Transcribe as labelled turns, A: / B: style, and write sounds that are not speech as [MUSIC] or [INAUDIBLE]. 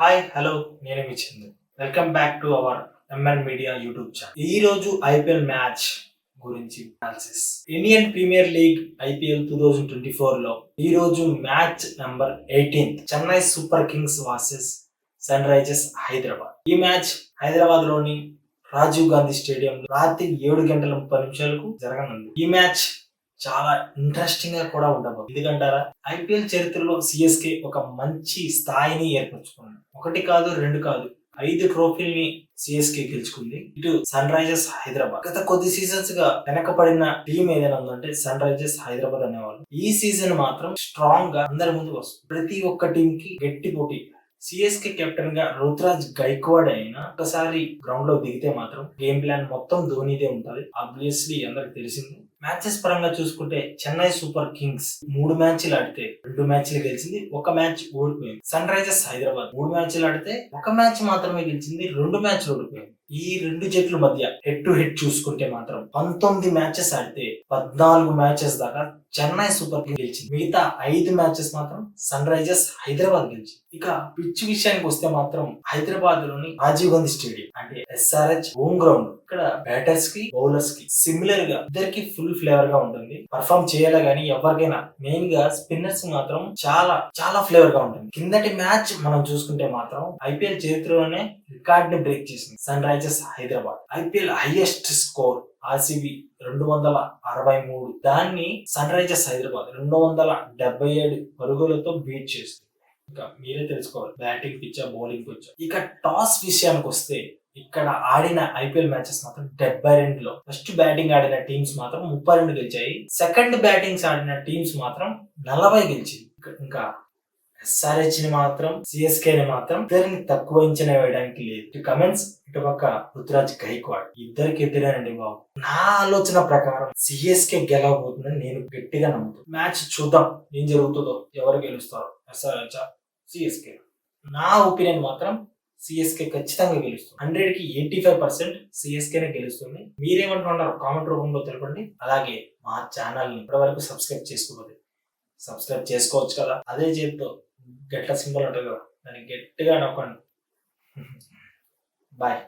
A: Hi hello నేను మీ Chandu. Welcome back to our MN media YouTube channel ఈ రోజు IPL match గురించి analysis Indian Premier League IPL two thousand twenty ఫోర్లో ఈ రోజు match number eighteenth Chennai Super Kings versus Sunrisers Hyderabad. ఈ match హైదరాబాద్లోని Rajiv Gandhi stadium రాత్రి ఏడు గంటల ముప్పై నిమిషాలకు జరగనుంది. ఈ మ్యాచ్ చాలా ఇంట్రెస్టింగ్గా కూడా ఉండబోతుంది. ఎందుకంటారా? ఐపీఎల్ చరిత్రలో సిఎస్కే ఒక మంచి స్థాయిని ఏర్పరచుకుంది ఒకటి కాదు రెండు కాదు ఐదు ట్రోఫీల్ని సిఎస్కే గెలుచుకుంది. ఇటు సన్ రైజర్స్ హైదరాబాద్. గత కొద్ది సీజన్స్గా వెనకబడిన టీం ఏదైనా ఉందంటే సన్ రైజర్స్ హైదరాబాద్ అనేవాళ్ళు. ఈ సీజన్ మాత్రం స్ట్రాంగ్గా అందరి ముందుకు వస్తుంది. ప్రతి ఒక్క టీం కి గట్టి పోటీ. సిఎస్కే కెప్టెన్గా రుతురాజ్ గైక్వాడ్ అయినా ఒకసారి గ్రౌండ్లో దిగితే మాత్రం గేమ్ ప్లాన్ మొత్తం ధోనిదే ఉంటది. ఆబ్వియస్లీ అందరికి తెలిసింది. మ్యాచెస్ పరంగా చూసుకుంటే చెన్నై సూపర్ కింగ్స్ మూడు మ్యాచ్లు ఆడితే రెండు మ్యాచ్లు గెలిచింది ఒక మ్యాచ్ ఓడిపోయింది. సన్ రైజర్స్ హైదరాబాద్ మూడు మ్యాచ్లు ఆడితే ఒక మ్యాచ్ మాత్రమే గెలిచింది రెండు మ్యాచ్లు ఓడిపోయింది. ఈ రెండు జట్ల మధ్య హెడ్ టు హెడ్ చూసుకుంటే మాత్రం పంతొమ్మిది మ్యాచెస్ ఆడితే పద్నాలుగు మ్యాచెస్ దాకా చెన్నై సూపర్ కింగ్ గెలిచింది. మిగతా ఐదు మ్యాచెస్ మాత్రం సన్ రైజర్స్ హైదరాబాద్ గెలిచింది. ఇక పిచ్ విషయానికి వస్తే మాత్రం హైదరాబాద్లోని రాజీవ్ గాంధీ స్టేడియం అంటే ఎస్ఆర్హెచ్ హోమ్ గ్రౌండ్. ఇక్కడ బ్యాటర్స్కి బౌలర్స్కి సిమిలర్గా ఇద్దరికి ఫుల్ ఫ్లేవర్గా ఉంటుంది. పర్ఫామ్ చేయాలి గానీ ఎవరికైనా మెయిన్గా స్పిన్నర్స్ మాత్రం చాలా చాలా ఫ్లేవర్గా ఉంటుంది. కిందటి మ్యాచ్ మనం చూసుకుంటే మాత్రం ఐపీఎల్ చరిత్రలోనే రికార్డ్ని బ్రేక్ చేసింది Sunrisers Hyderabad. IPL highest score RCB రెండు వందల అరవై మూడు. దాన్ని సన్ రైజర్స్ హైదరాబాద్ రెండు వందల డెబ్బై ఏడు పరుగులతో బీట్ చేస్తుంది ఇంకా మీరే తెలుసుకోవాలి బ్యాటింగ్ పిచ్చా బౌలింగ్ పిచ్చా. ఇక టాస్ విషయానికి వస్తే ఇక్కడ ఆడిన ఐపీఎల్ మ్యాచెస్ మాత్రం డెబ్బై రెండులో. ఫస్ట్ బ్యాటింగ్ ఆడిన టీమ్స్ మాత్రం ముప్పై రెండు గెలిచాయి. సెకండ్ బ్యాటింగ్స్ ఆడిన టీమ్స్ మాత్రం నలభై గెలిచింది. ఇంకా- ఇంకా ఎస్ఆర్హెచ్ని మాత్రం సిఎస్కే ని మాత్రం ఇద్దరిని తక్కువ అంచనా వేయడానికి లేదు. ఇటు కమెంట్స్ ఇటు పక్క రుతురాజ్ గైక్వాడ్. ఇద్దరికి ఎదురేనండి బాబు. నా ఆలోచన ప్రకారం సిఎస్కే గెలవబోతుందని నేను గట్టిగా నమ్ముతాను మ్యాచ్ చూద్దాం. ఏం జరుగుతుందో ఎవరు గెలుస్తారు. SRH CSK. నా ఒపీనియన్ మాత్రం సిఎస్కే ఖచ్చితంగా గెలుస్తుంది. హండ్రెడ్కి ఎయిటీ ఫైవ్ పర్సెంట్ సిఎస్కేనే గెలుస్తుంది. మీరేమంటున్నారు కామెంట్ రూపంలో తెలపండి. అలాగే మా ఛానల్ని ఇప్పటివరకు సబ్స్క్రైబ్ చేసుకోకపోతే సబ్స్క్రైబ్ చేసుకోవచ్చు కదా. అదే చేతితో గట్ల సింబల్ ఉంటుంది కదా. దాన్ని గట్టిగా నొక్కండి. [LAUGHS] బాయ్.